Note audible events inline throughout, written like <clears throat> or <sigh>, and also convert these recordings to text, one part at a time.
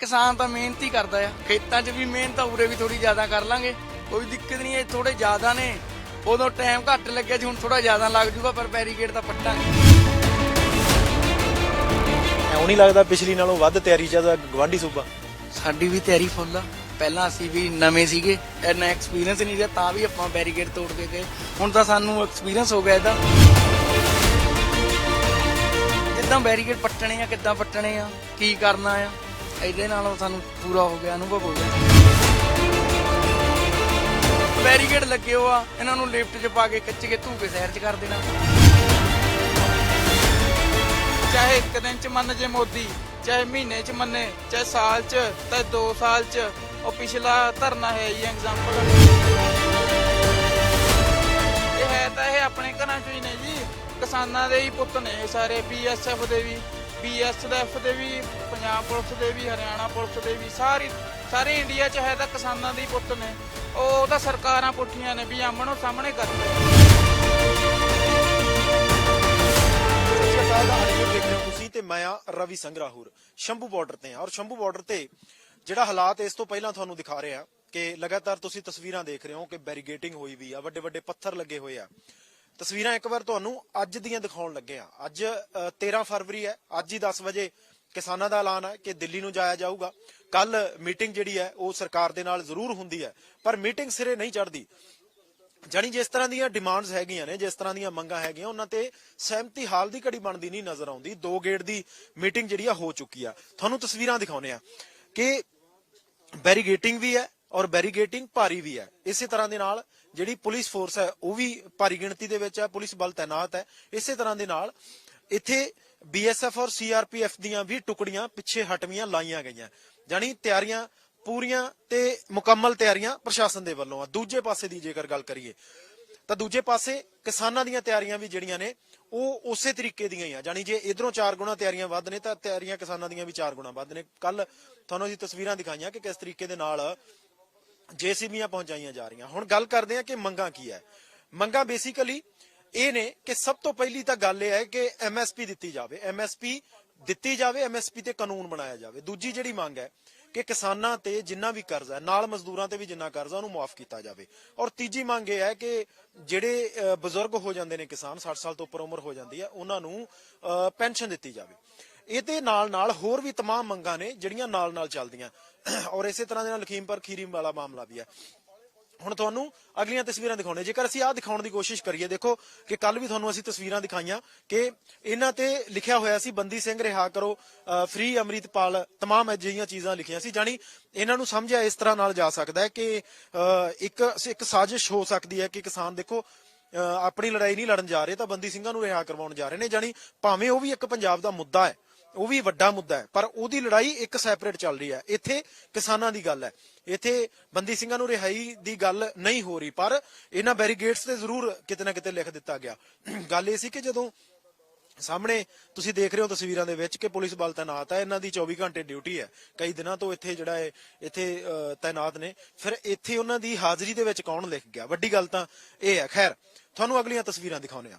ਕਿਸਾਨ ਤਾਂ ਮਿਹਨਤ ਹੀ ਕਰਦਾ ਆ। ਖੇਤਾਂ 'ਚ ਵੀ ਮਿਹਨਤ ਆ ਉਰੇ ਵੀ ਥੋੜੀ ਜ਼ਿਆਦਾ ਕਰ ਲਾਂਗੇ। ਕੋਈ ਦਿੱਕਤ ਨਹੀਂ ਹੈ ਥੋੜੇ ਜ਼ਿਆਦਾ ਨੇ। ਉਦੋਂ ਟਾਈਮ ਘੱਟ ਲੱਗਿਆ ਸੀ ਹੁਣ ਥੋੜਾ ਜ਼ਿਆਦਾ ਲੱਗ ਜੂਗਾ ਪਰ ਬੈਰੀਕੇਡ ਤਾਂ ਪੱਟਾਂਗੇ। ਐਉਂ ਨਹੀਂ ਲੱਗਦਾ ਪਿਛਲੀ ਨਾਲੋਂ ਵੱਧ ਤਿਆਰੀ ਚ ਦਾ ਗਵਾਂਢੀ ਸੂਬਾ? ਸਾਡੀ ਵੀ ਤਿਆਰੀ ਫੁੱਲ ਆ। ਪਹਿਲਾਂ ਅਸੀਂ ਵੀ ਨਵੇਂ ਸੀਗੇ ਇੰਨਾ ਐਕਸਪੀਰੀਅੰਸ ਨਹੀਂ ਸੀ ਤਾਂ ਵੀ ਆਪਾਂ ਬੈਰੀਕੇਡ ਤੋੜ ਕੇ ਗਏ। ਹੁਣ ਤਾਂ ਸਾਨੂੰ ਐਕਸਪੀਰੀਅੰਸ ਹੋ ਗਿਆ ਇਹਦਾ। ਜਿੱਦਾਂ ਬੈਰੀਕੇਡ ਪੱਟਣੇ ਆ ਕਿੱਦਾਂ ਪੱਟਣੇ ਆ ਕੀ ਕਰਨਾ ਆ? ਇਹਦੇ ਨਾਲ ਸਾਨੂੰ ਪੂਰਾ ਹੋ ਗਿਆ, ਅਨੁਭਵ ਹੋ ਗਿਆ। ਬੈਰੀਕੇਡ ਲੱਗੇ ਹੋ ਆ, ਇਹਨਾਂ ਨੂੰ ਲਿਫਟ 'ਚ ਪਾ ਕੇ ਕੱਚ ਕੇ ਧੂ ਸ਼ਹਿਰ 'ਚ ਕਰ ਦੇਣਾ। ਚਾਹੇ ਇੱਕ ਦਿਨ ਚ ਮੰਨ ਜੇ ਮੋਦੀ, ਚਾਹੇ ਮਹੀਨੇ ਚ ਮੰਨੇ, ਚਾਹੇ ਸਾਲ ਚ, ਚਾਹੇ 2 ਸਾਲ ਚ, ਉਹ ਪਿਛਲਾ ਧਰਨਾ ਹੈ ਜੀ ਐਗਜ਼ਾਮਪਲ ਇਹ ਹੈ ਤਾਂ ਇਹ ਆਪਣੇ ਘਰਾਂ ਚ ਹੀ ਨੇ ਜੀ, ਕਿਸਾਨਾਂ ਦੇ ਹੀ ਪੁੱਤ ਨੇ ਇਹ ਸਾਰੇ ਬੀਐਸਐਫ ਦੇ ਵੀ। ਬੀਐਸਐਫ ਦੇ ਵੀ, ਪੰਜਾਬ ਪੁਲਿਸ ਦੇ ਵੀ, ਹਰਿਆਣਾ ਪੁਲਿਸ ਦੇ ਵੀ, ਸਾਰੀ, ਸਾਰੇ ਇੰਡੀਆ ਚ ਹੈ ਤਾਂ ਕਿਸਾਨਾਂ ਦੇ ਪੁੱਤ ਨੇ। ਉਹ ਤਾਂ ਸਰਕਾਰਾਂ ਪੁੱਠੀਆਂ ਨੇ ਵੀ ਆਮਣੋ ਸਾਹਮਣੇ ਕਰਦੇ ਦੇਖ ਰਹੇ ਹੋ ਤੁਸੀਂ ਤੇ ਮੈਂ ਆ ਰਵੀ ਸੰਗਰਾਹੂਰ ਸ਼ੰਭੂ ਬਾਰਡਰ ਤੇ ਆ ਔਰ ਸ਼ੰਭੂ ਬਾਰਡਰ ਤੇ ਜਿਹੜਾ ਹਾਲਾਤ ਇਸ ਤੋਂ ਪਹਿਲਾਂ ਤੁਹਾਨੂੰ ਦਿਖਾ ਰਹੇ ਆ ਕਿ ਲਗਾਤਾਰ ਤੁਸੀਂ ਤਸਵੀਰਾਂ ਦੇਖ ਰਹੇ ਹੋ ਕਿ ਬੈਰੀਗੇਟਿੰਗ ਹੋਈ ਵੀ ਆ ਵੱਡੇ ਵੱਡੇ ਪੱਥਰ ਲੱਗੇ ਹੋਏ ਆ। ਤਸਵੀਰਾਂ ਇੱਕ ਵਾਰ ਤੁਹਾਨੂੰ ਅੱਜ ਦੀਆਂ ਦਿਖਾਉਣ ਲੱਗੇ ਆ ਅੱਜ ਅ, 13 ਫਰਵਰੀ ਹੈ। ਅੱਜ ਹੀ 10 ਵਜੇ ਕਿਸਾਨਾਂ ਦਾ ਐਲਾਨ ਹੈ ਕਿ ਦਿੱਲੀ ਨੂੰ ਜਾਇਆ ਜਾਊਗਾ। ਕੱਲ ਮੀਟਿੰਗ ਜਿਹੜੀ ਹੈ ਉਹ ਸਰਕਾਰ ਦੇ ਨਾਲ ਜ਼ਰੂਰ ਹੁੰਦੀ ਹੈ। ਪਰ ਮੀਟਿੰਗ ਸਿਰੇ ਨਹੀਂ ਚੜਦੀ ਜਾਣੀ ਜਿਸ ਤਰ੍ਹਾਂ ਦੀਆਂ ਡਿਮਾਂਡਸ ਹੈਗੀਆਂ ਨੇ ਜਿਸ ਤਰ੍ਹਾਂ ਦੀਆਂ ਮੰਗਾਂ ਹੈਗੀਆਂ ਉਹਨਾਂ ਤੇ ਸਹਿਮਤੀ ਹਾਲ ਦੀ ਘੜੀ ਬਣਦੀ ਨਹੀਂ ਨਜ਼ਰ ਆਉਂਦੀ। ਦੋ ਗੇਟ ਦੀ ਮੀਟਿੰਗ ਜਿਹੜੀ ਆ ਹੋ ਚੁੱਕੀ ਆ। ਤੁਹਾਨੂੰ ਤਸਵੀਰਾਂ ਦਿਖਾਉਨੇ ਆ ਕਿ ਬੈਰੀਗੇਟਿੰਗ ਵੀ ਹੈ ਔਰ ਬੈਰੀਗੇਟਿੰਗ ਭਾਰੀ ਵੀ ਹੈ। ਇਸੇ ਤਰ੍ਹਾਂ ਦੇ ਨਾਲ ਜਿਹੜੀ ਪੁਲਿਸ ਫੋਰਸ ਹੈ, ਉਹ ਵੀ ਭਾਰੀ ਗਿਣਤੀ ਦੇ ਵਿੱਚ ਹੈ, ਪੁਲਿਸ ਬਲ ਤਾਇਨਾਤ ਹੈ। ਇਸੇ ਤਰ੍ਹਾਂ ਦੇ ਨਾਲ ਇੱਥੇ ਬੀਐਸਐਫ ਔਰ ਸੀਆਰਪੀਐਫ ਦੀਆਂ ਵੀ ਟੁਕੜੀਆਂ ਪਿੱਛੇ ਹਟਵੀਆਂ ਲਾਈਆਂ ਗਈਆਂ। ਜਾਣੀ ਤਿਆਰੀਆਂ ਪੂਰੀਆਂ ਤੇ ਮੁਕੰਮਲ ਤਿਆਰੀਆਂ ਪ੍ਰਸ਼ਾਸਨ ਦੇ ਵੱਲੋਂ ਆ। ਦੂਜੇ ਪਾਸੇ ਦੀ ਜੇਕਰ ਗੱਲ ਕਰੀਏ, ਤਾਂ ਦੂਜੇ ਪਾਸੇ ਕਿਸਾਨਾਂ ਦੀਆਂ ਤਿਆਰੀਆਂ ਵੀ ਜਿਹੜੀਆਂ ਨੇ, ਉਹ ਉਸੇ ਤਰੀਕੇ ਦੀਆਂ ਹੀ ਆ। ਜਾਣੀ ਜੇ ਇਧਰੋਂ 4 ਗੁਣਾ ਤਿਆਰੀਆਂ ਵੱਧ ਨੇ, ਤਾਂ ਤਿਆਰੀਆਂ ਕਿਸਾਨਾਂ ਦੀਆਂ ਵੀ 4 ਗੁਣਾ ਵੱਧ ਨੇ। ਕੱਲ ਤੁਹਾਨੂੰ ਅਸੀਂ ਤਸਵੀਰਾਂ ਦਿਖਾਈਆਂ ਕਿ ਕਿਸ ਤਰੀਕੇ ਦੇ ਨਾਲ ਜੇਸੀਬੀਆਂ ਪਹੁੰਚਾਈਆਂ ਜਾ ਰਹੀਆਂ ਹੁਣ ਗੱਲ ਕਰਦੇ ਹਾਂ ਕਿ ਮੰਗਾਂ ਕੀ ਹੈ ਮੰਗਾਂ ਬੇਸਿਕਲੀ ਇਹ ਨੇ ਕਿ ਸਭ ਤੋਂ ਪਹਿਲੀ ਤਾਂ ਗੱਲ ਇਹ ਹੈ ਕਿ ਐਮਐਸਪੀ ਦਿੱਤੀ ਜਾਵੇ ਐਮਐਸਪੀ ਦਿੱਤੀ ਜਾਵੇ ਐਮਐਸਪੀ ਤੇ ਕਾਨੂੰਨ ਬਣਾਇਆ ਜਾਵੇ ਦੂਜੀ ਜਿਹੜੀ ਮੰਗ ਹੈ ਕਿ ਕਿਸਾਨਾਂ ਤੇ ਜਿੰਨਾ ਵੀ ਕਰਜ਼ਾ ਹੈ ਨਾਲ ਮਜ਼ਦੂਰਾਂ ਤੇ ਵੀ ਜਿੰਨਾ ਕਰਜ਼ਾ ਉਹਨੂੰ ਮਾਫ ਕੀਤਾ ਜਾਵੇ ਔਰ ਤੀਜੀ ਮੰਗ ਇਹ ਹੈ ਕਿ ਜਿਹੜੇ ਅ, ਬਜ਼ੁਰਗ ਹੋ ਜਾਂਦੇ ਨੇ ਕਿਸਾਨ 60 ਸਾਲ ਤੋਂ ਉੱਪਰ ਉਮਰ ਹੋ ਜਾਂਦੀ ਹੈ ਉਹਨਾਂ ਨੂੰ ਅ, ਪੈਨਸ਼ਨ ਦਿੱਤੀ ਜਾਵੇ ਇਹਦੇ ਨਾਲ ਨਾਲ ਹੋਰ ਵੀ तमाम ਮੰਗਾਂ ਨੇ ਜਿਹੜੀਆਂ ਨਾਲ ਨਾਲ ਚੱਲਦੀਆਂ ਔਰ ਇਸੇ ਤਰ੍ਹਾਂ ਦੇ ਨਾਲ ਲਖੀਮਪੁਰ ਖੀਰੀ ਵਾਲਾ ਮਾਮਲਾ ਵੀ ਹੈ ਹੁਣ ਤੁਹਾਨੂੰ ਅਗਲੀਆਂ ਤਸਵੀਰਾਂ ਦਿਖਾਉਣੇ ਜੇਕਰ ਅਸੀਂ ਆਹ ਦਿਖਾਉਣ ਦੀ ਕੋਸ਼ਿਸ਼ ਕਰੀਏ ਦੇਖੋ ਕਿ ਕੱਲ ਵੀ ਤੁਹਾਨੂੰ ਅਸੀਂ ਤਸਵੀਰਾਂ ਦਿਖਾਈਆਂ ਕਿ ਇਹਨਾਂ ਤੇ ਲਿਖਿਆ ਹੋਇਆ ਸੀ ਬੰਦੀ ਸਿੰਘ ਰਿਹਾ ਕਰੋ ਫ੍ਰੀ ਅੰਮ੍ਰਿਤਪਾਲ तमाम ਅਜਿਹੀਆਂ ਚੀਜ਼ਾਂ ਲਿਖੀਆਂ ਸੀ ਜਾਨੀ ਇਹਨਾਂ ਨੂੰ ਸਮਝਿਆ ਇਸ ਤਰ੍ਹਾਂ ਨਾਲ ਜਾ ਸਕਦਾ ਹੈ ਕਿ ਅ, ਇੱਕ ਇੱਕ ਸਾਜ਼ਿਸ਼ ਹੋ ਸਕਦੀ ਹੈ ਕਿ ਕਿਸਾਨ ਦੇਖੋ ਅ, ਆਪਣੀ ਲੜਾਈ ਨਹੀਂ ਲੜਨ ਜਾ ਰਹੇ ਤਾਂ ਬੰਦੀ ਸਿੰਘਾਂ ਨੂੰ ਰਿਹਾ ਕਰਵਾਉਣ ਜਾ ਰਹੇ ਨੇ ਜਾਨੀ ਭਾਵੇਂ ਉਹ ਵੀ ਇੱਕ ਪੰਜਾਬ ਦਾ ਮੁੱਦਾ ਹੈ ਉਹ ਵੀ ਵੱਡਾ ਮੁੱਦਾ ਹੈ ਪਰ ਉਹਦੀ ਲੜਾਈ ਇੱਕ ਸੈਪਰੇਟ ਚੱਲ ਰਹੀ ਹੈ। ਇੱਥੇ ਕਿਸਾਨਾਂ ਦੀ ਗੱਲ ਹੈ। ਇੱਥੇ ਬੰਦੀ ਸਿੰਘਾਂ ਨੂੰ ਰਿਹਾਈ ਦੀ ਗੱਲ ਨਹੀਂ ਹੋ ਰਹੀ ਪਰ ਇਹਨਾਂ ਬੈਰੀਗੇਡਸ ਤੇ ਜ਼ਰੂਰ ਕਿਤੇ ਨਾ ਕਿਤੇ ਲਿਖ ਦਿੱਤਾ ਗਿਆ। ਗੱਲ ਇਹ ਸੀ ਕਿ ਜਦੋਂ ਸਾਹਮਣੇ ਤੁਸੀਂ ਦੇਖ ਰਹੇ ਹੋ ਤਸਵੀਰਾਂ ਦੇ ਵਿੱਚ ਕਿ ਪੁਲਿਸ ਬਲ ਤਾਇਨਾਤ ਹੈ ਇਹਨਾਂ ਦੀ 24 ਘੰਟੇ ਡਿਊਟੀ ਹੈ। ਕਈ ਦਿਨਾਂ ਤੋਂ ਇੱਥੇ ਜਿਹੜਾ ਹੈ ਇੱਥੇ ਅਹ, ਤਾਇਨਾਤ ਨੇ। ਫਿਰ ਇੱਥੇ ਉਹਨਾਂ ਦੀ ਹਾਜ਼ਰੀ ਦੇ ਵਿੱਚ ਕੌਣ ਲਿਖ ਗਿਆ? ਵੱਡੀ ਗੱਲ ਤਾਂ ਇਹ ਹੈ। ਖੈਰ ਤੁਹਾਨੂੰ ਅਗਲੀਆਂ ਤਸਵੀਰਾਂ ਦਿਖਾਉਂਦੇ ਆ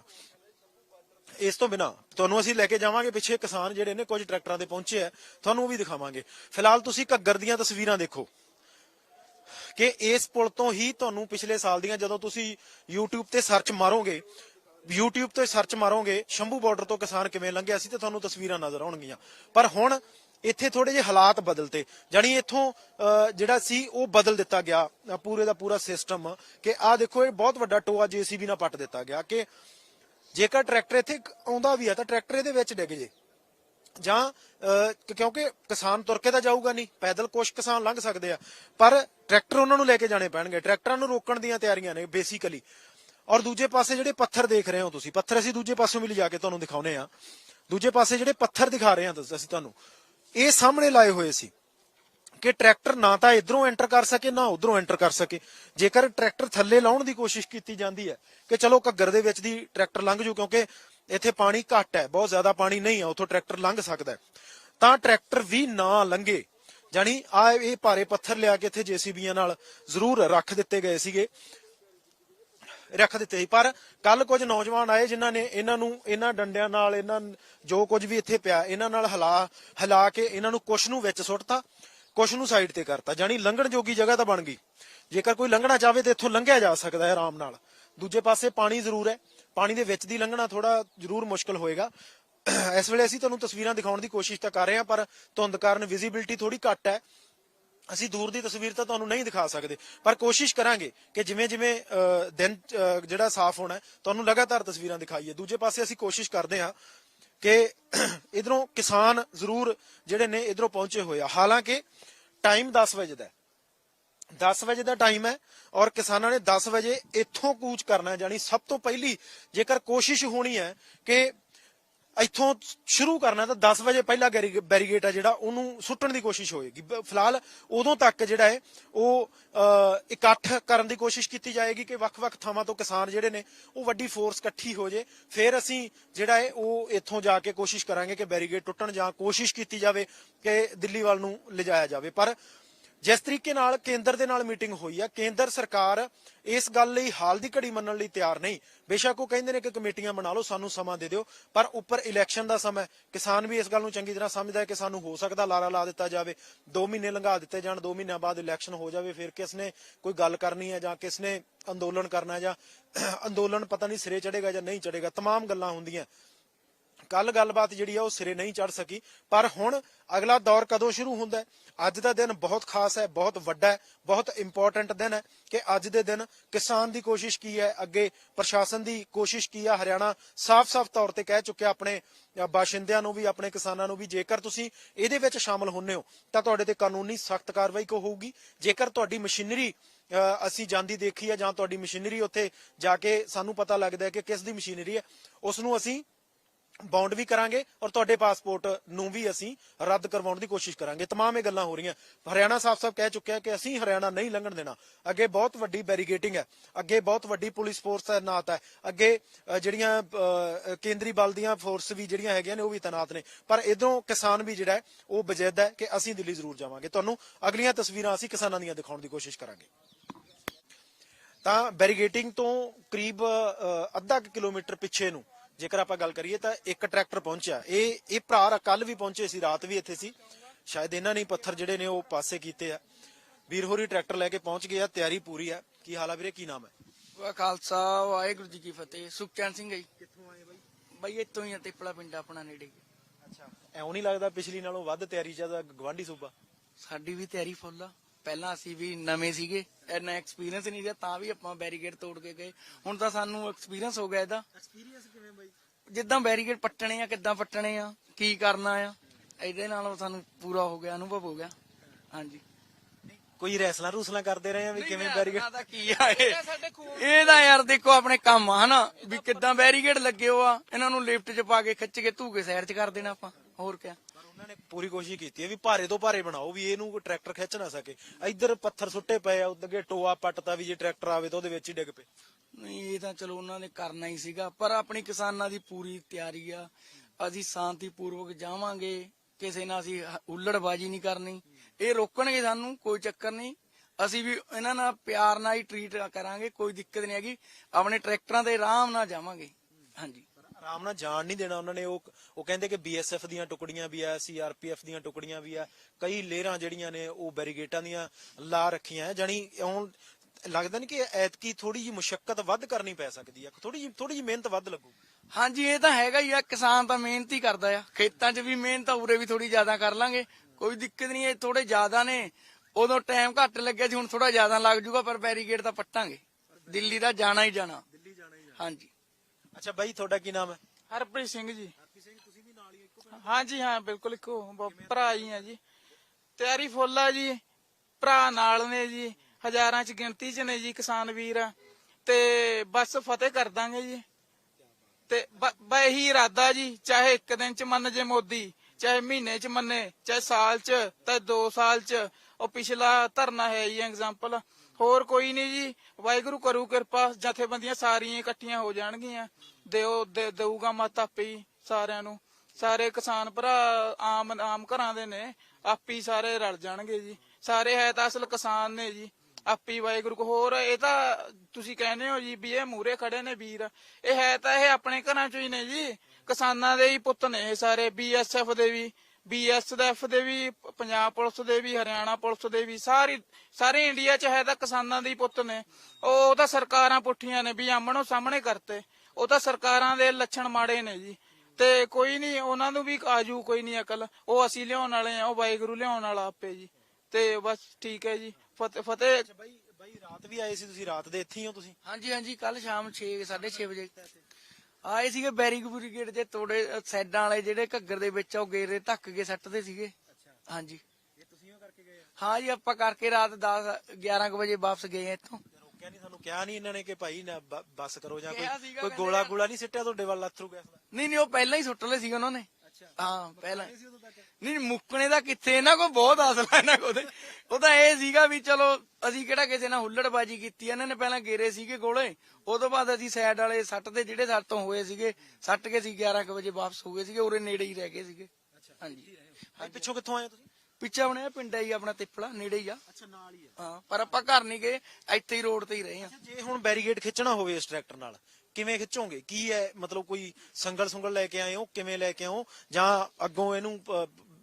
ਇਸ ਤੋਂ ਬਿਨਾ ਤੁਹਾਨੂੰ ਅਸੀਂ ਲੈ ਕੇ ਜਾਵਾਂਗੇ, ਪਿੱਛੇ ਕਿਸਾਨ ਜਿਹੜੇ ਨੇ ਕੁਝ ਟਰੈਕਟਰਾਂ ਦੇ ਪਹੁੰਚੇ ਆ, ਤੁਹਾਨੂੰ ਉਹ ਵੀ ਦਿਖਾਵਾਂਗੇ। ਫਿਲਹਾਲ ਤੁਸੀਂ ਘੱਗਰ ਦੀਆਂ ਤਸਵੀਰਾਂ ਦੇਖੋ ਕਿ ਇਸ ਪੁਲ ਤੋਂ ਹੀ ਤੁਹਾਨੂੰ ਪਿਛਲੇ ਸਾਲ ਦੀਆਂ ਜਦੋਂ ਤੁਸੀਂ YouTube ਤੇ ਸਰਚ ਮਾਰੋਗੇ, YouTube ਤੇ ਸਰਚ ਮਾਰੋਗੇ, ਸ਼ੰਭੂ ਬਾਰਡਰ ਤੋਂ ਕਿਸਾਨ ਕਿਵੇਂ ਲੰਘਿਆ ਸੀ ਤੇ ਤੁਹਾਨੂੰ ਤਸਵੀਰਾਂ ਨਜ਼ਰ ਆਉਣਗੀਆਂ। ਪਰ ਹੁਣ ਇੱਥੇ ਥੋੜੇ ਜਿਹੇ ਹਾਲਾਤ ਬਦਲਤੇ ਜਾਨੀ ਇੱਥੋਂ ਜਿਹੜਾ ਸੀ ਉਹ ਬਦਲ ਦਿੱਤਾ ਗਿਆ, ਪੂਰੇ ਦਾ ਪੂਰਾ ਸਿਸਟਮ ਕਿ ਆਹ ਦੇਖੋ ਇਹ ਬਹੁਤ ਵੱਡਾ ਟੋਆ ਜੀਸੀਬੀ ਨਾਲ ਪੱਟ ਦਿੱਤਾ ਗਿਆ, ਕਿ ਜੇਕਰ ਟਰੈਕਟਰ ਇੱਥੇ ਆਉਂਦਾ ਵੀ ਆ ਤਾਂ ਟਰੈਕਟਰ ਇਹਦੇ ਵਿੱਚ ਡਿੱਗ ਜੇ। ਜਾਂ ਅਹ, ਕਿਉਂਕਿ ਕਿਸਾਨ ਤੁਰ ਕੇ ਤਾਂ ਜਾਊਗਾ ਨਹੀਂ ਪੈਦਲ ਕੁਝ ਕਿਸਾਨ ਲੰਘ ਸਕਦੇ ਆ। ਪਰ ਟਰੈਕਟਰ ਉਹਨਾਂ ਨੂੰ ਲੈ ਕੇ ਜਾਣੇ ਪੈਣਗੇ। ਟਰੈਕਟਰਾਂ ਨੂੰ ਰੋਕਣ ਦੀਆਂ ਤਿਆਰੀਆਂ ਨੇ ਬੇਸਿਕਲੀ ਔਰ ਦੂਜੇ ਪਾਸੇ ਜਿਹੜੇ ਪੱਥਰ ਦੇਖ ਰਹੇ ਹੋ ਤੁਸੀਂ ਪੱਥਰ ਅਸੀਂ ਦੂਜੇ ਪਾਸੋਂ ਵੀ ਲਿਜਾ ਕੇ ਤੁਹਾਨੂੰ ਦਿਖਾਉਨੇ ਆ। ਦੂਜੇ ਪਾਸੇ ਜਿਹੜੇ ਪੱਥਰ ਦਿਖਾ ਰਹੇ ਹਾਂ ਅਸੀਂ ਤੁਹਾਨੂੰ ਇਹ ਸਾਹਮਣੇ ਲਾਏ ਹੋਏ ਸੀ। ਕਿ ਟਰੈਕਟਰ ਨਾ ਤਾਂ ਇਧਰੋਂ ਐਂਟਰ ਕਰ ਸਕੇ, ਨਾ ਉਧਰੋਂ ਐਂਟਰ ਕਰ ਸਕੇ। ਜੇਕਰ ਟਰੈਕਟਰ ਥੱਲੇ ਲਾਉਣ ਦੀ ਕੋਸ਼ਿਸ਼ ਕੀਤੀ ਜਾਂਦੀ ਹੈ ਕਿ ਚਲੋ ਘੱਗਰ ਦੇ ਵਿੱਚ ਦੀ ਟਰੈਕਟਰ ਲੰਘ ਜੂ ਕਿਉਂਕਿ ਇੱਥੇ ਪਾਣੀ ਘੱਟ ਹੈ, ਬਹੁਤ ਜ਼ਿਆਦਾ ਪਾਣੀ ਨਹੀਂ ਹੈ, ਉੱਥੋਂ ਟਰੈਕਟਰ ਲੰਘ ਸਕਦਾ ਹੈ। ਤਾਂ ਟਰੈਕਟਰ ਵੀ ਨਾ ਲੰਘੇ। ਜਾਨੀ ਆ ਇਹ ਭਾਰੇ ਪੱਥਰ ਲਿਆ ਕੇ ਇੱਥੇ ਜੀਸੀਬੀਆਂ ਨਾਲ ਜ਼ਰੂਰ ਰੱਖ ਦਿੱਤੇ ਗਏ ਸੀਗੇ। ਰੱਖ ਦਿੱਤੇ ਸੀ। ਪਰ ਕੱਲ ਕੁਝ ਨੌਜਵਾਨ ਆਏ ਜਿਨ੍ਹਾਂ ਨੇ ਇਹਨਾਂ ਨੂੰ, ਇਹਨਾਂ ਡੰਡਿਆਂ ਨਾਲ, ਇਹਨਾਂ ਜੋ ਕੁਝ ਵੀ ਇੱਥੇ ਪਿਆ, ਇਹਨਾਂ ਨਾਲ ਹਿਲਾ ਹਿਲਾ ਕੇ ਇਹਨਾਂ ਨੂੰ ਕੁਛ ਨੂੰ ਵਿੱਚ ਸੁੱਟਤਾ। ਕੁਛ ਨੂੰ ਸਾਈਡ ਤੇ ਕਰਤਾ ਜਾਨੀ ਲੰਘਣ ਜੋਗੀ ਜਗ੍ਹਾ ਤਾਂ ਬਣ ਗਈ। ਜੇਕਰ ਕੋਈ ਲੰਘਣਾ ਚਾਹਵੇ ਤੇ ਇੱਥੋਂ ਲੰਘਿਆ ਜਾ ਸਕਦਾ ਹੈ ਆਰਾਮ ਨਾਲ। ਦੂਜੇ ਪਾਸੇ ਪਾਣੀ ਜ਼ਰੂਰ ਹੈ। ਪਾਣੀ ਦੇ ਵਿੱਚ ਦੀ ਲੰਘਣਾ ਥੋੜਾ ਜ਼ਰੂਰ ਮੁਸ਼ਕਲ ਹੋਏਗਾ। ਇਸ ਵੇਲੇ ਅਸੀਂ ਤੁਹਾਨੂੰ ਤਸਵੀਰਾਂ ਦਿਖਾਉਣ ਦੀ ਕੋਸ਼ਿਸ਼ ਤਾਂ ਕਰ ਰਹੇ ਹਾਂ ਪਰ ਧੁੰਦ ਕਾਰਨ ਵਿਜ਼ਿਬਿਲਟੀ ਥੋੜੀ ਘੱਟ ਹੈ। ਅਸੀਂ ਦੂਰ ਦੀ ਤਸਵੀਰ ਤਾਂ ਤੁਹਾਨੂੰ ਨਹੀਂ ਦਿਖਾ ਸਕਦੇ ਪਰ ਕੋਸ਼ਿਸ਼ ਕਰਾਂਗੇ ਕਿ ਜਿਵੇਂ ਜਿਵੇਂ ਅ, ਦਿਨ ਜਿਹੜਾ ਸਾਫ਼ ਹੋਣਾ ਤੁਹਾਨੂੰ ਲਗਾਤਾਰ ਤਸਵੀਰਾਂ ਦਿਖਾਈਏ। ਦੂਜੇ ਪਾਸੇ ਅਸੀਂ ਕੋਸ਼ਿਸ਼ ਕਰਦੇ ਹਾਂ ਕਿ ਇਧਰੋਂ ਕਿਸਾਨ ਜ਼ਰੂਰ ਜਿਹੜੇ ਨੇ ਇਧਰੋਂ ਪਹੁੰਚੇ ਹੋਏ ਆ। ਹਾਲਾਂਕਿ ਟਾਈਮ 10 ਵਜੇ ਦਾ ਹੈ। 10 ਵਜੇ ਦਾ ਟਾਈਮ ਹੈ ਔਰ ਕਿਸਾਨਾਂ ਨੇ 10 ਵਜੇ ਇੱਥੋਂ ਕੂਚ ਕਰਨਾ ਹੈ। ਜਾਨੀ ਸਭ ਤੋਂ ਪਹਿਲੀ ਜੇਕਰ ਕੋਸ਼ਿਸ਼ ਹੋਣੀ ਹੈ ਕਿ ਇੱਥੋਂ ਸ਼ੁਰੂ ਕਰਨਾ ਤਾਂ 10 ਵਜੇ ਪਹਿਲਾ ਬੈਰੀਗੇਟ ਹੈ ਜਿਹੜਾ, ਉਹਨੂੰ ਸੁੱਟਣ ਦੀ ਕੋਸ਼ਿਸ਼ ਹੋਏਗੀ ਫਿਲਹਾਲ ਉਦੋਂ ਤੱਕ ਜਿਹੜਾ ਹੈ, ਉਹ ਇਕੱਠ ਕਰਨ ਦੀ ਕੋਸ਼ਿਸ਼ ਕੀਤੀ ਜਾਏਗੀ ਕਿ ਵੱਖ-ਵੱਖ ਥਾਵਾਂ ਤੋਂ ਕਿਸਾਨ ਜਿਹੜੇ ਨੇ, ਉਹ ਵੱਡੀ ਫੋਰਸ ਇਕੱਠੀ ਹੋ ਜੇ। ਫਿਰ ਅਸੀਂ ਜਿਹੜਾ ਹੈ, ਉਹ ਇੱਥੋਂ ਜਾ ਕੇ ਕੋਸ਼ਿਸ਼ ਕਰਾਂਗੇ ਕਿ ਬੈਰੀਗੇਟ ਟੁੱਟਣ ਜਾਂ ਕੋਸ਼ਿਸ਼ ਕੀਤੀ ਜਾਵੇ ਕਿ ਦਿੱਲੀ ਵੱਲ ਨੂੰ ਲਿਜਾਇਆ ਜਾਵੇ। ਪਰ ਜਿਸ ਤਰੀਕੇ ਨਾਲ ਕੇਂਦਰ ਦੇ ਨਾਲ ਮੀਟਿੰਗ ਹੋਈ ਆ ਕੇਂਦਰ ਸਰਕਾਰ ਇਸ ਗੱਲ ਲਈ ਹਾਲ ਦੀ ਘੜੀ ਮੰਨਣ ਲਈ ਤਿਆਰ ਨਹੀਂ ਬੇਸ਼ੱਕ ਉਹ ਕਹਿੰਦੇ ਨੇ ਕਿ ਕਮੇਟੀਆਂ ਬਣਾ ਲਓ ਸਾਨੂੰ ਸਮਾਂ ਦੇ ਦਿਓ ਪਰ ਉੱਪਰ ਇਲੈਕਸ਼ਨ ਦਾ ਸਮਾਂ ਹੈ। ਕਿਸਾਨ ਵੀ ਇਸ ਗੱਲ ਨੂੰ ਚੰਗੀ ਤਰ੍ਹਾਂ ਸਮਝਦਾ ਹੈ ਕਿ ਸਾਨੂੰ ਹੋ ਸਕਦਾ ਲਾਰਾ ਲਾ ਦਿੱਤਾ ਜਾਵੇ 2 ਮਹੀਨੇ ਲੰਘਾ ਦਿੱਤੇ ਜਾਣ 2 ਮਹੀਨਿਆਂ ਬਾਅਦ ਇਲੈਕਸ਼ਨ ਹੋ ਜਾਵੇ ਫਿਰ ਕਿਸ ਨੇ ਕੋਈ ਗੱਲ ਕਰਨੀ ਹੈ ਜਾਂ ਕਿਸ ਨੇ ਅੰਦੋਲਨ ਕਰਨਾ ਹੈ ਜਾਂ <clears throat> ਅੰਦੋਲਨ ਪਤਾ ਨਹੀਂ ਸਿਰੇ ਚੜੇਗਾ ਜਾਂ ਨਹੀਂ ਚੜੇਗਾ तमाम ਗੱਲਾਂ ਹੁੰਦੀਆਂ ਕੱਲ ਗੱਲਬਾਤ ਜਿਹੜੀ ਆ ਉਹ ਸਿਰੇ ਨਹੀਂ ਚੜ ਸਕੀ। ਪਰ ਹੁਣ ਅਗਲਾ ਦੌਰ ਕਦੋਂ ਸ਼ੁਰੂ ਹੁੰਦਾ ਅੱਜ ਦਾ ਦਿਨ ਬਹੁਤ ਖਾਸ ਹੈ ਬਹੁਤ ਵੱਡਾ ਹੈ ਬਹੁਤ ਇੰਪੋਰਟੈਂਟ ਦਿਨ ਹੈ ਕਿ ਅੱਜ ਦੇ ਦਿਨ ਕਿਸਾਨ ਦੀ ਕੋਸ਼ਿਸ਼ ਕੀ ਹੈ? ਅੱਗੇ ਪ੍ਰਸ਼ਾਸਨ ਦੀ ਕੋਸ਼ਿਸ਼ ਕੀ ਹੈ ਹਰਿਆਣਾ ਸਾਫ਼-ਸਾਫ਼ ਤੌਰ ਤੇ ਕਹਿ ਚੁੱਕਿਆ ਆਪਣੇ ਬਾਸ਼ਿੰਦਿਆਂ ਨੂੰ ਵੀ ਆਪਣੇ ਕਿਸਾਨਾਂ ਨੂੰ ਵੀ। ਜੇਕਰ ਤੁਸੀਂ ਇਹਦੇ ਵਿੱਚ ਸ਼ਾਮਲ ਹੁੰਨੇ ਹੋ ਤਾਂ ਤੁਹਾਡੇ ਤੇ ਕਾਨੂੰਨੀ ਸਖਤ ਕਾਰਵਾਈ ਕੋ ਹੋਊਗੀ। ਜੇਕਰ ਤੁਹਾਡੀ ਮਸ਼ੀਨਰੀ ਅ, ਅਸੀਂ ਜਾਂਦੀ ਦੇਖੀ ਹੈ ਜਾਂ ਤੁਹਾਡੀ ਮਸ਼ੀਨਰੀ ਉੱਥੇ ਜਾ ਕੇ ਸਾਨੂੰ ਪਤਾ ਲੱਗਦਾ ਹੈ ਕਿ ਕਿਸ ਦੀ ਮਸ਼ੀਨਰੀ ਹੈ ਉਸ ਨੂੰ ਅਸੀਂ ਬਾਉਂਡ ਵੀ ਕਰਾਂਗੇ ਔਰ ਤੁਹਾਡੇ ਪਾਸਪੋਰਟ ਨੂੰ ਵੀ ਅਸੀਂ ਰੱਦ ਕਰਵਾਉਣ ਦੀ ਕੋਸ਼ਿਸ਼ ਕਰਾਂਗੇ तमाम ਇਹ ਗੱਲਾਂ ਹੋ ਰਹੀਆਂ ਹਰਿਆਣਾ ਸਾਫ਼-ਸਾਫ਼ ਕਹਿ ਚੁੱਕਿਆ ਕਿ ਅਸੀਂ ਹਰਿਆਣਾ ਨਹੀਂ ਲੰਘਣ ਦੇਣਾ ਅੱਗੇ ਬਹੁਤ ਵੱਡੀ ਬੈਰੀਗੇਟਿੰਗ ਹੈ ਅੱਗੇ ਬਹੁਤ ਵੱਡੀ ਪੁਲਿਸ ਫੋਰਸ ਤਾਇਨਾਤ ਹੈ ਅੱਗੇ ਅ, ਜਿਹੜੀਆਂ ਅ, ਕੇਂਦਰੀ ਬਲ ਦੀਆਂ ਫੋਰਸ ਵੀ ਜਿਹੜੀਆਂ ਹੈਗੀਆਂ ਨੇ ਉਹ ਵੀ ਤਾਇਨਾਤ ਨੇ ਪਰ ਇਧਰੋਂ ਕਿਸਾਨ ਵੀ ਜਿਹੜਾ ਹੈ ਉਹ ਬਜਿੱਦ ਹੈ ਕਿ ਅਸੀਂ ਦਿੱਲੀ ਜ਼ਰੂਰ ਜਾਵਾਂਗੇ ਤੁਹਾਨੂੰ ਅਗਲੀਆਂ ਤਸਵੀਰਾਂ ਅਸੀਂ ਕਿਸਾਨਾਂ ਦੀਆਂ ਦਿਖਾਉਣ ਦੀ ਕੋਸ਼ਿਸ਼ ਕਰਾਂਗੇ ਤਾਂ ਬੈਰੀਗੇਟਿੰਗ ਤੋਂ ਕਰੀਬ ਅ, ਅੱਧਾ ਕੁ ਕਿਲੋਮੀਟਰ ਪਿੱਛੇ ਨੂੰ ਜੇਕਰ ਆਪਾਂ ਗੱਲ ਕਰੀਏ ਤਾਂ ਇੱਕ ਟਰੈਕਟਰ ਪਹੁੰਚਿਆ। ਇਹ ਇਹ ਭਰਾ ਕੱਲ ਵੀ ਪਹੁੰਚੇ ਸੀ ਰਾਤ ਵੀ ਇੱਥੇ ਸੀ। ਸ਼ਾਇਦ ਇਹਨਾਂ ਨੇ ਹੀ ਪੱਥਰ ਜਿਹੜੇ ਨੇ ਉਹ ਪਾਸੇ ਕੀਤੇ ਆ। ਵੀਰ ਹੋਰੀ ਟਰੈਕਟਰ ਲੈ ਕੇ ਪਹੁੰਚ ਗਏ ਆ ਤਿਆਰੀ ਪੂਰੀ ਆ। ਕੀ ਹਾਲ ਆ ਵੀਰੇ ਕੀ ਨਾਮ ਹੈ? ਵਾ ਖਾਲਸਾ ਵਾਹਿਗੁਰੂ ਜੀ ਕੀ ਫਤਿਹ। ਸੁਖਚੈਨ ਸਿੰਘ ਹੈ ਜੀ। ਕਿੱਥੋਂ ਆਏ ਬਾਈ? ਬਈ ਇੱਥੋਂ ਹੀ ਆ ਤਿਪਲਾ ਪਿੰਡ ਆਪਣਾ ਨੇੜੇ। ਅੱਛਾ। ਐਉਂ ਨਹੀਂ ਲੱਗਦਾ ਪਿਛਲੀ ਨਾਲੋਂ ਵੱਧ ਤਿਆਰੀ ਚਾਹਦਾ ਗਵਾਂਢੀ ਸੂਬਾ? ਸਾਡੀ ਵੀ ਤਿਆਰੀ ਫੁੱਲ ਆ। ਪਹਿਲਾਂ ਅਸੀਂ ਵੀ ਨਵੇਂ ਸੀਗੇ ਇੰਨਾ ਐਕਸਪੀਰੀਅੰਸ ਨਹੀਂ ਰਿਹਾ ਤਾਂ ਵੀ ਆਪਾਂ ਬੈਰੀਗੇਡ ਤੋੜ ਕੇ ਗਏ। ਹੁਣ ਤਾਂ ਸਾਨੂੰ ਐਕਸਪੀਰੀਅੰਸ ਹੋ ਗਿਆ ਇਹਦਾ। ਐਕਸਪੀਰੀਅੰਸ ਕਿਵੇਂ ਬਾਈ? ਜਿੱਦਾਂ ਬੈਰੀਗੇਡ ਪੱਟਣੇ ਆ ਕਿੱਦਾਂ ਪੱਟਣੇ ਆ ਕੀ ਕਰਨਾ ਆ ਇਹਦੇ ਨਾਲ ਸਾਨੂੰ ਪੂਰਾ ਹੋ ਗਿਆ ਅਨੁਭਵ ਹੋ ਗਿਆ। ਹਾਂਜੀ। ਕੋਈ ਰੈਸਲਾਂ ਰੂਸਲਾਂ ਕਰਦੇ ਰਹੇ ਆ ਵੀ ਕਿਵੇਂ ਬੈਰੀਗੇਡ ਦਾ ਕੀ ਆ ਇਹ ਇਹ ਤਾਂ ਯਾਰ ਦੇਖੋ ਆਪਣੇ ਕੰਮ ਆ ਹਨਾ? ਵੀ ਕਿੱਦਾਂ ਬੈਰੀਗੇਡ ਲੱਗੇ ਹੋ ਆ ਇਹਨਾਂ ਨੂੰ ਲਿਫਟ 'ਚ ਪਾ ਕੇ ਖਿੱਚ ਕੇ ਧੂ ਕੇ ਸਾਈਡ 'ਚ ਕਰ ਦੇਣਾ ਆਪਾਂ ਹੋਰ ਕਿਆ। ਉਹਨਾਂ ਨੇ ਪੂਰੀ ਕੋਸ਼ਿਸ਼ ਕੀਤੀ ਹੈ ਵੀ ਭਾਰੇ ਤੋਂ ਭਾਰੇ ਬਣਾਓ, ਵੀ ਇਹਨੂੰ ਟਰੈਕਟਰ ਖਿੱਚ ਨਾ ਸਕੇ। ਇੱਧਰ ਪੱਥਰ ਸੁੱਟੇ ਪਏ ਆ, ਅੱਗੇ ਟੋਆ ਪੱਟਤਾ ਵੀ ਜੇ ਟਰੈਕਟਰ ਆਵੇ ਤਾਂ ਉਹਦੇ ਵਿੱਚ ਹੀ ਡਿੱਗ ਪਏ। ਨਹੀਂ, ਇਹ ਤਾਂ ਚਲੋ ਉਹਨਾਂ ਨੇ ਕਰਨਾ ਹੀ ਸੀਗਾ, ਪਰ ਆਪਣੀ ਕਿਸਾਨਾਂ ਦੀ ਪੂਰੀ ਤਿਆਰੀ ਆ। ਅਸੀਂ ਸ਼ਾਂਤੀਪੂਰਵਕ ਜਾਵਾਂਗੇ, ਕਿਸੇ ਨਾਲ ਅਸੀਂ ਹ- ਹੁੱਲੜਬਾਜ਼ੀ ਨਹੀਂ ਕਰਨੀ। ਇਹ ਰੋਕਣਗੇ ਸਾਨੂੰ, ਕੋਈ ਚੱਕਰ ਨਹੀਂ। ਅਸੀਂ ਵੀ ਇਹਨਾਂ ਨਾਲ ਪਿਆਰ ਨਾਲ ਹੀ ਟਰੀਟ ਕਰਾਂਗੇ, ਕੋਈ ਦਿੱਕਤ ਨਹੀਂ ਹੈਗੀ। ਆਪਣੇ ਟਰੈਕਟਰਾਂ ਤੇ ਆਰਾਮ ਨਾਲ ਜਾਵਾਂਗੇ। ਹਾਂਜੀ। ਆਰਾਮ ਨਾਲ ਜਾਣ ਨਹੀਂ ਦੇਣਾ ਉਹਨਾਂ ਨੇ। ਉਹ ਉਹ ਕਹਿੰਦੇ ਕਿ ਬੀਐਸਐਫ ਦੀਆਂ ਟੁਕੜੀਆਂ ਵੀ ਆ ਸੀਆਰਪੀਐਫ ਦੀਆਂ ਟੁਕੜੀਆਂ ਵੀ ਆ ਕਈ ਲੇਅਰਾਂ ਜਿਹੜੀਆਂ ਨੇ ਉਹ ਬੈਰੀਗੇਟਾਂ ਦੀਆਂ ਲਾ ਰੱਖੀਆਂ ਜਾਨੀ ਹੁਣ ਲੱਗਦਾ ਨਹੀਂ ਕਿ ਐਤਕੀ ਥੋੜੀ ਜੀ ਮੁਸ਼ਕਲ ਵੱਧ ਕਰਨੀ ਪੈ ਸਕਦੀ ਆ। ਥੋੜੀ ਜੀ ਥੋੜੀ ਜੀ ਮਿਹਨਤ ਵੱਧ ਲੱਗੂ। ਹਾਂਜੀ ਇਹ ਤਾਂ ਹੈਗਾ ਹੀ ਆ ਕਿਸਾਨ ਤਾਂ ਮਿਹਨਤ ਹੀ ਕਰਦਾ ਆ। ਖੇਤਾਂ 'ਚ ਵੀ ਮਿਹਨਤ ਆ ਉਰੇ ਵੀ ਥੋੜੀ ਜ਼ਿਆਦਾ ਕਰ ਲਾਂਗੇ। ਕੋਈ ਦਿੱਕਤ ਨਹੀਂ ਇਹ ਥੋੜੇ ਜ਼ਿਆਦਾ ਨੇ। ਉਦੋਂ ਟਾਈਮ ਘੱਟ ਲੱਗਿਆ ਸੀ ਹੁਣ ਥੋੜਾ ਜ਼ਿਆਦਾ ਲੱਗ ਜੂਗਾ ਪਰ ਬੈਰੀਗੇਡ ਤਾਂ ਪੱਟਾਂਗੇ। ਦਿੱਲੀ ਦਾ ਜਾਣਾ ਹੀ ਜਾਣਾ। ਦਿੱਲੀ ਜਾਣਾ ਹੀ ਹਾਂਜੀ। ਅੱਛਾ ਬਾਈ ਤੁਹਾਡਾ ਕੀ ਨਾਮ ਹੈ? ਹਰਪ੍ਰੀਤ ਸਿੰਘ ਜੀ। ਹਾਂਜੀ ਹਾਂ ਬਿਲਕੁਲ ਇੱਕੋ ਬ- ਭਰਾ ਹੀ ਆ ਜੀ। ਤਿਆਰੀ ਫੁੱਲ ਆ ਜੀ ਭਰਾ ਨਾਲ ਨੇ ਜੀ ਹਜ਼ਾਰਾਂ ਚ ਗਿਣਤੀ ਚ ਨੇ ਜੀ ਕਿਸਾਨ ਵੀਰ। ਤੇ ਬਸ ਫਤਿਹ ਕਰ ਦਾਂਗੇ ਜੀ। ਤੇ ਬ- ਬ ਇਹੀ ਇਰਾਦਾ ਜੀ ਚਾਹੇ ਇੱਕ ਦਿਨ ਚ ਮੰਨ ਜੇ ਮੋਦੀ ਚਾਹੇ ਮਹੀਨੇ ਚ ਮੰਨੇ ਚਾਹੇ ਸਾਲ ਚ ਤੇ 2 ਸਾਲ ਚ। ਉਹ ਪਿਛਲਾ ਧਰਨਾ ਹੈ ਜੀ ਐਗਜ਼ਾਮਪਲ ਹੋਰ ਕੋਈ ਨਹੀਂ ਜੀ। ਵਾਹਿਗੁਰੂ ਕਰੂ ਕਿਰਪਾ, ਜਥੇਬੰਦੀਆਂ ਸਾਰੀਆਂ ਇਕੱਠੀਆਂ ਹੋ ਜਾਣਗੀਆਂ। ਦਿਓ, ਦੇ- ਦੇਊਗਾ ਮਤ ਆਪੇ ਹੀ ਸਾਰਿਆਂ ਨੂੰ। ਸਾਰੇ ਕਿਸਾਨ ਭਰਾ ਆਮ ਆਮ ਘਰਾਂ ਦੇ ਨੇ। ਆਪੀ ਸਾਰੇ ਰਲ ਜਾਣਗੇ ਜੀ। ਸਾਰੇ ਹੈ ਤਾਂ ਅਸਲ ਕਿਸਾਨ ਨੇ ਜੀ। ਆਪੀ ਵਾਹਿਗੁਰੂ ਕੋ ਹੋਰ ਇਹ ਤਾਂ ਤੁਸੀਂ ਕਹਿੰਦੇ ਹੋ ਜੀ ਵੀ ਇਹ ਮੂਰੇ ਖੜੇ ਨੇ ਵੀਰ। ਇਹ ਹੈ ਤਾਂ ਇਹ ਆਪਣੇ ਘਰਾਂ ਚੋਂ ਹੀ ਨੇ ਜੀ। ਕਿਸਾਨਾਂ ਦੇ ਹੀ ਪੁੱਤ ਨੇ ਇਹ ਸਾਰੇ ਬੀਐਸਐਫ ਦੇ ਵੀ। ਬੀਐਸਐਫ ਦੇ ਵੀ ਪੰਜਾਬ ਪੁਲਿਸ ਦੇ ਵੀ ਹਰਿਆਣਾ ਪੁਲਿਸ ਦੇ ਵੀ ਸਾਰੀ ਸਾਰੇ ਇੰਡੀਆ ਚ ਹੈ ਤਾਂ ਕਿਸਾਨਾਂ ਦੇ ਪੁੱਤ ਨੇ। ਉਹ ਤਾਂ ਸਰਕਾਰਾਂ ਪੁੱਠੀਆਂ ਨੇ ਵੀ ਆਮਣੋ ਸਾਹਮਣੇ ਕਰਤੇ। ਉਹ ਤਾਂ ਸਰਕਾਰਾਂ ਦੇ ਲੱਛਣ ਮਾੜੇ ਨੇ ਜੀ। ਤੇ ਕੋਈ ਨਹੀਂ ਉਹਨਾਂ ਨੂੰ ਵੀ ਆਜੂ ਕੋਈ ਨਹੀਂ ਅਕਲ। ਉਹ ਅਸੀਂ ਲਿਆਉਣ ਵਾਲੇ ਆ ਉਹ ਵਾਹਿਗੁਰੂ ਲਿਆਉਣ ਵਾਲਾ ਆਪੇ ਜੀ। ਤੇ ਬਸ ਠੀਕ ਹੈ ਜੀ। ਫਤਿਹ ਫਤਿਹ। ਬਾਈ ਬਾਈ ਰਾਤ ਵੀ ਆਏ ਸੀ ਤੁਸੀਂ? ਰਾਤ ਦੇ ਇੱਥੇ ਹੀ ਹੋ ਤੁਸੀਂ? ਹਾਂਜੀ ਹਾਂਜੀ ਕੱਲ ਸ਼ਾਮ 6 6:30 ਵਜੇ। ਆਏ ਸੀਗੇ ਬੈਰਿੰਗ ਬ੍ਰਿਗੇਡ ਦੇ ਤੋੜੇ ਸਾਈਡਾਂ ਵਾਲੇ ਜਿਹੜੇ ਘੱਗਰ ਦੇ ਵਿੱਚ ਉਹ ਗੇਰੇ ਧੱਕ ਕੇ ਸੱਟਦੇ ਸੀਗੇ। ਹਾਂਜੀ। ਇਹ ਤੁਸੀਂ ਉਹ ਕਰਕੇ ਗਏ ਹਾਂ? ਜੀ ਆਪਾਂ ਕਰਕੇ ਰਾਤ 10 11 ਕੁ ਵਜੇ ਵਾਪਸ ਗਏ ਆ ਇੱਥੋਂ। ਰੋਕਿਆ ਨਹੀਂ ਤੁਹਾਨੂੰ ਕਿਹਾ ਨਹੀਂ ਇਹਨਾਂ ਨੇ ਕਿ ਭਾਈ ਨਾ ਬੱਸ ਕਰੋ ਜਾਂ ਕੋਈ ਕੋਈ ਗੋਲਾ ਗੋਲਾ ਨਹੀਂ ਸਿੱਟਿਆ ਤੁਹਾਡੇ ਵੱਲ ਲੱਥਰੂ ਗੈਸ ਦਾ ਨਹੀਂ ਨਹੀਂ ਉਹ ਪਹਿਲਾਂ ਹੀ ਸੁੱਟ ਲਏ ਸੀਗੇ ਉਹਨਾਂ ਨੇ। ਹਾਂ ਪਹਿਲਾਂ। ਨਹੀਂ ਮੁੱਕਣੇ ਦਾ ਕਿੱਥੇ? ਇਹਨਾਂ ਕੋਲ ਬਹੁਤ ਆਸਲਾ ਇਹਨਾਂ ਤੇ। ਉਹ ਤਾਂ ਇਹ ਸੀਗਾ ਵੀ ਚਲੋ ਅਸੀਂ ਕਿਹੜਾ ਕਿਸੇ ਨਾਲ ਹੁੱਲੜਬਾਜੀ ਕੀਤੀ ਆ। ਇਹਨਾਂ ਨੇ ਪਹਿਲਾਂ ਗੇਰੇ ਸੀਗੇ ਗੋਲੇ ਉਹ ਤੋਂ ਬਾਅਦ ਅਸੀਂ ਸਾਈਡ ਵਾਲੇ ਸੱਟ ਤੇ ਜਿਹੜੇ ਸਾਡੇ ਤੋਂ ਹੋਏ ਸੀਗੇ ਸੱਟ ਕੇ ਸੀ 11 ਕੁ ਵਜੇ ਵਾਪਸ ਹੋ ਗਏ ਸੀਗੇ ਉਰੇ ਨੇੜੇ ਹੀ ਰਹਿ ਗਏ ਸੀਗੇ। ਹਾਂਜੀ। ਪਿੱਛੋਂ ਕਿੱਥੋਂ ਆਏ ਤੁਸੀਂ? ਪਿੱਛਾ ਬਣਿਆ ਪਿੰਡ ਆ ਜੀ ਆਪਣਾ ਤਿੱਪਲਾ ਨੇੜੇ ਹੀ ਆ। ਅੱਛਾ ਨਾਲ ਹੀ ਹਾਂ ਪਰ ਆਪਾਂ ਘਰ ਨਹੀਂ ਗਏ ਇੱਥੇ ਹੀ ਰੋਡ ਤੇ ਹੀ ਰਹੇ ਆ। ਜੇ ਹੁਣ ਬੈਰੀਗੇਡ ਖਿੱਚਣਾ ਹੋਵੇ ਇਸ ਟਰੈਕਟਰ ਨਾਲ ਕਿਵੇਂ ਖਿੱਚੋਗੇ? ਕੀ ਹੈ ਮਤਲਬ ਕੋਈ ਸੰਗਲ ਸੁੰਗਲ ਲੈ ਕੇ ਆਏ ਹੋ? ਕਿਵੇਂ ਲੈ ਕੇ ਆਓ? ਜਾਂ ਅੱਗੋਂ ਇਹਨੂੰ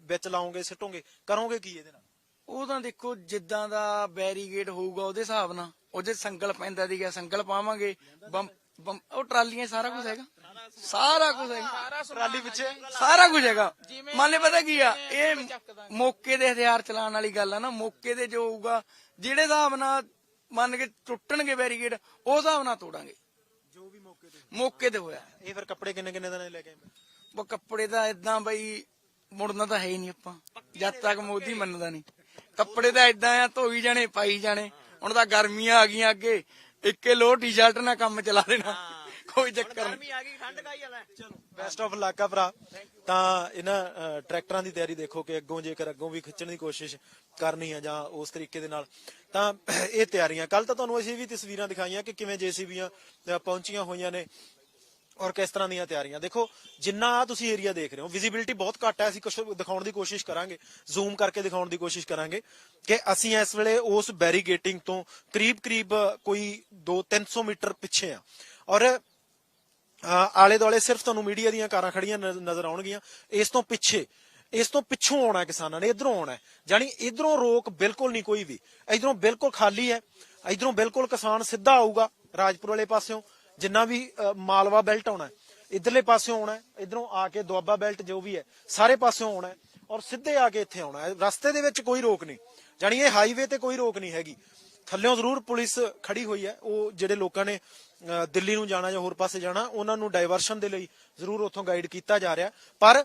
ਵਿੱਚ ਲਾਓਗੇ ਸਿੱਟੋਗੇ? ਕਰੋਗੇ ਕੀ ਇਹਦੇ ਨਾਲ? ਉਹ ਤਾਂ ਦੇਖੋ ਜਿੱਦਾਂ ਦਾ ਬੈਰੀਗੇਡ ਹੋਊਗਾ ਉਹਦੇ ਹਿਸਾਬ ਨਾਲ। ਉਹਦੇ ਸੰਗਲ ਪੈਂਦਾ ਦੀਗਾ ਸੰਗਲ ਪਾਵਾਂਗੇ। ਉਹ ਟਰਾਲੀਆਂ ਸਾਰਾ ਕੁਝ ਹੈਗਾ। ਸਾਰਾ ਕੁਝ ਹੈਗਾ। ਟਰਾਲੀ ਪਿੱਛੇ? ਸਾਰਾ ਕੁਝ ਹੈਗਾ। ਮੰਨ ਲੈ ਪਤਾ ਕੀ ਆ? ਇਹ ਮੌਕੇ ਦੇ ਹਥਿਆਰ ਚਲਾਉਣ ਵਾਲੀ ਗੱਲ ਆ ਨਾ। ਮੌਕੇ ਦੇ ਜੋ ਹੋਊਗਾ ਜਿਹੜੇ ਹਿਸਾਬ ਨਾਲ ਮੰਨ ਕੇ ਟੁੱਟਣਗੇ ਬੈਰੀਗੇਡ ਉਸ ਹਿਸਾਬ ਨਾਲ ਤੋੜਾਂਗੇ। ਮੌਕੇ ਤੇ ਮੌਕੇ ਤੇ ਹੋਇਆ। ਇਹ ਫਿਰ ਕੱਪੜੇ ਕਿੰਨੇ ਕਿੰਨੇ ਦਿਨ ਲੈ ਕੇ ਆਏ? ਉਹ ਕੱਪੜੇ ਤਾਂ ਇਦਾਂ ਬਈ ਮੁੜਨਾ ਤਾਂ ਹੈ ਹੀ ਨਹੀਂ ਆਪਾਂ। ਜਦ ਤੱਕ ਮੋਦੀ ਮੰਨਦਾ ਨਹੀਂ। ਕੱਪੜੇ ਤਾਂ ਇਦਾਂ ਆ ਧੋਈ ਜਾਣੇ ਪਾਈ ਜਾਣੇ। ਹੁਣ ਤਾਂ ਗਰਮੀਆਂ ਆ ਗਈਆਂ ਅੱਗੇ। ਇੱਕੇ ਲੋ ਟੀ-ਸ਼ਰਟ ਨਾਲ ਕੰਮ ਚਲਾ ਦੇਣਾ। ਕੋਈ ਚੱਕਰ ਨਹੀਂ। ਬੈਸਟ ਆਫ ਲੱਕ ਆ ਭਰਾ। ਤਾਂ ਇਹਨਾਂ ਟਰੈਕਟਰਾਂ ਦੀ ਤਿਆਰੀ ਦੇਖੋ ਕਿ ਅੱਗੋਂ ਜੇਕਰ ਅੱਗੋਂ ਵੀ ਖਿੱਚਣ ਦੀ ਕੋਸ਼ਿਸ਼ ਕਰਨੀ ਆ ਜਾਂ ਉਸ ਤਰੀਕੇ ਦੇ ਨਾਲ। ਤਾਂ <clears throat> ਇਹ ਤਿਆਰੀਆਂ ਕੱਲ ਤਾਂ ਤੁਹਾਨੂੰ ਅਸੀਂ ਵੀ ਤਸਵੀਰਾਂ ਦਿਖਾਈਆਂ ਕਿ ਕਿਵੇਂ ਜੀਸੀਬੀਆਂ ਪਹੁੰਚੀਆਂ ਹੋਈਆਂ ਨੇ ਔਰ ਕਿਸ ਤਰ੍ਹਾਂ ਦੀਆਂ ਤਿਆਰੀਆਂ। ਦੇਖੋ ਜਿੰਨਾ ਆ ਤੁਸੀਂ ਏਰੀਆ ਦੇਖ ਰਹੇ ਹੋ ਵਿਜ਼ਿਬਿਲਿਟੀ ਬਹੁਤ ਘੱਟ ਹੈ ਅਸੀਂ ਕੁਝ ਦਿਖਾਉਣ ਦੀ ਕੋਸ਼ਿਸ਼ ਕਰਾਂਗੇ ਜ਼ੂਮ ਕਰਕੇ ਦਿਖਾਉਣ ਦੀ ਕੋਸ਼ਿਸ਼ ਕਰਾਂਗੇ ਕਿ ਅਸੀਂ ਇਸ ਵੇਲੇ ਉਸ ਬੈਰੀਗੇਟਿੰਗ ਤੋਂ ਕਰੀਬ ਕਰੀਬ ਕੋਈ 2-300 ਮੀਟਰ ਪਿੱਛੇ ਆ। ਔਰ ਆਲੇ ਦੁਆਲੇ ਸਿਰਫ ਤੁਹਾਨੂੰ ਮੀਡੀਆ ਦੀਆਂ ਕਾਰਾਂ ਖੜੀਆਂ ਨਜ਼ਰ ਆਉਣਗੀਆਂ। ਇਸ ਤੋਂ ਪਿੱਛੇ, ਇਸ ਤੋਂ ਪਿੱਛੋਂ ਆਉਣਾ ਕਿਸਾਨਾਂ ਨੇ, ਇਧਰੋਂ ਆਉਣਾ ਜਾਨੀ ਇਧਰੋਂ ਰੋਕ ਬਿਲਕੁਲ ਨਹੀਂ ਕੋਈ ਵੀ। ਇਧਰੋਂ ਬਿਲਕੁਲ ਖਾਲੀ ਹੈ। ਇਧਰੋਂ ਬਿਲਕੁਲ ਕਿਸਾਨ ਸਿੱਧਾ ਆਊਗਾ ਰਾਜਪੁਰ ਵਾਲੇ ਪਾਸਿਓਂ। ਜਿੰਨਾ ਵੀ ਮਾਲਵਾ ਬੈਲਟ ਆਉਣਾ ਹੈ, ਇਧਰਲੇ ਪਾਸਿਓਂ ਆਉਣਾ ਹੈ, ਇਧਰੋਂ ਆ ਕੇ ਦੁਆਬਾ ਬੈਲਟ ਜੋ ਵੀ ਹੈ, ਸਾਰੇ ਪਾਸਿਓਂ ਆਉਣਾ ਔਰ ਸਿੱਧੇ ਆ ਕੇ ਇੱਥੇ ਆਉਣਾ ਰਸਤੇ ਦੇ ਵਿੱਚ ਕੋਈ ਰੋਕ ਨਹੀਂ। ਜਾਨੀ ਇਹ ਹਾਈਵੇ ਤੇ ਕੋਈ ਰੋਕ ਨਹੀਂ ਹੈਗੀ। ਥੱਲਿਓਂ ਜ਼ਰੂਰ ਪੁਲਿਸ ਖੜੀ ਹੋਈ ਹੈ। ਉਹ ਜਿਹੜੇ ਲੋਕਾਂ ਨੇ ਦਿੱਲੀ ਨੂੰ ਜਾਣਾ ਜਾਂ ਹੋਰ ਪਾਸੇ ਜਾਣਾ, ਉਹਨਾਂ ਨੂੰ ਡਾਈਵਰਸ਼ਨ ਦੇ ਲਈ ਜ਼ਰੂਰ ਉੱਥੋਂ ਗਾਈਡ ਕੀਤਾ ਜਾ ਰਿਹਾ। ਪਰ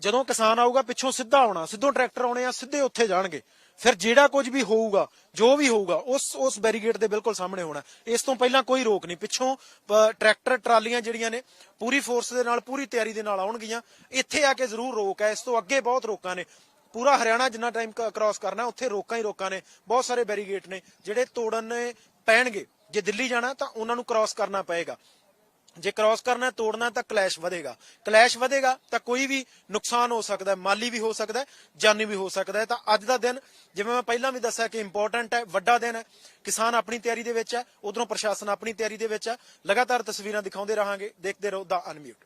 ਜਦੋਂ ਕਿਸਾਨ ਆਊਗਾ, ਪਿੱਛੋਂ ਸਿੱਧਾ ਆਉਣਾ, ਸਿੱਧੋਂ ਟਰੈਕਟਰ ਆਉਣੇ ਆ ਸਿੱਧੇ ਉੱਥੇ ਜਾਣਗੇ, ਫਿਰ ਜਿਹੜਾ ਕੁਝ ਵੀ ਹੋਊਗਾ, ਜੋ ਵੀ ਹੋਊਗਾ, ਉਸ ਉਸ ਬੈਰੀਗੇਡ ਦੇ ਬਿਲਕੁਲ ਸਾਹਮਣੇ ਹੋਣਾ। ਇਸ ਤੋਂ ਪਹਿਲਾਂ ਕੋਈ ਰੋਕ ਨਹੀਂ। ਪਿੱਛੋਂ ਟਰੈਕਟਰ, ਟਰਾਲੀਆਂ ਜਿਹੜੀਆਂ ਨੇ, ਪੂਰੀ ਫੋਰਸ ਦੇ ਨਾਲ, ਪੂਰੀ ਤਿਆਰੀ ਦੇ ਨਾਲ ਆਉਣਗੀਆਂ। ਇੱਥੇ ਆ ਕੇ ਜ਼ਰੂਰ ਰੋਕ ਹੈ। ਇਸ ਤੋਂ ਅੱਗੇ ਬਹੁਤ ਰੋਕਾਂ ਨੇ। ਪੂਰਾ ਹਰਿਆਣਾ ਜਿੰਨਾ ਟਾਈਮ ਕ੍ਰਾਸ ਕਰਨਾ, ਉੱਥੇ ਰੋਕਾਂ ਹੀ ਰੋਕਾਂ ਨੇ, ਬਹੁਤ ਸਾਰੇ ਬੈਰੀਗੇਟ ਨੇ, ਜਿਹੜੇ ਤੋੜਨੇ ਪੈਣਗੇ। ਜੇ ਦਿੱਲੀ ਜਾਣਾ, ਤਾਂ ਉਹਨਾਂ ਨੂੰ ਕ੍ਰਾਸ ਕਰਨਾ ਪਏਗਾ। ਜੇ ਕ੍ਰਾਸ ਕਰਨਾ, ਤੋੜਨਾ, ਤਾਂ ਕਲੈਸ਼ ਵਧੇਗਾ। ਕਲੈਸ਼ ਵਧੇਗਾ, ਤਾਂ ਕੋਈ ਵੀ ਨੁਕਸਾਨ ਹੋ ਸਕਦਾ ਹੈ, ਮਾਲੀ ਵੀ ਹੋ ਸਕਦਾ ਹੈ, ਜਾਨੀ ਵੀ ਹੋ ਸਕਦਾ ਹੈ। ਤਾਂ ਅੱਜ ਦਾ ਦਿਨ, ਜਿਵੇਂ ਮੈਂ ਪਹਿਲਾਂ ਵੀ ਦੱਸਿਆ ਕਿ ਇੰਪੋਰਟੈਂਟ ਹੈ, ਵੱਡਾ ਦਿਨ ਹੈ। ਕਿਸਾਨ ਆਪਣੀ ਤਿਆਰੀ ਦੇ ਵਿੱਚ ਹੈ, ਉਧਰੋਂ ਪ੍ਰਸ਼ਾਸਨ ਆਪਣੀ ਤਿਆਰੀ ਦੇ ਵਿੱਚ ਹੈ। ਲਗਾਤਾਰ ਤਸਵੀਰਾਂ ਦਿਖਾਉਂਦੇ ਰਹਾਂਗੇ, ਦੇਖਦੇ ਰਹੋ, ਦਾ ਅਨਮਿਊਟ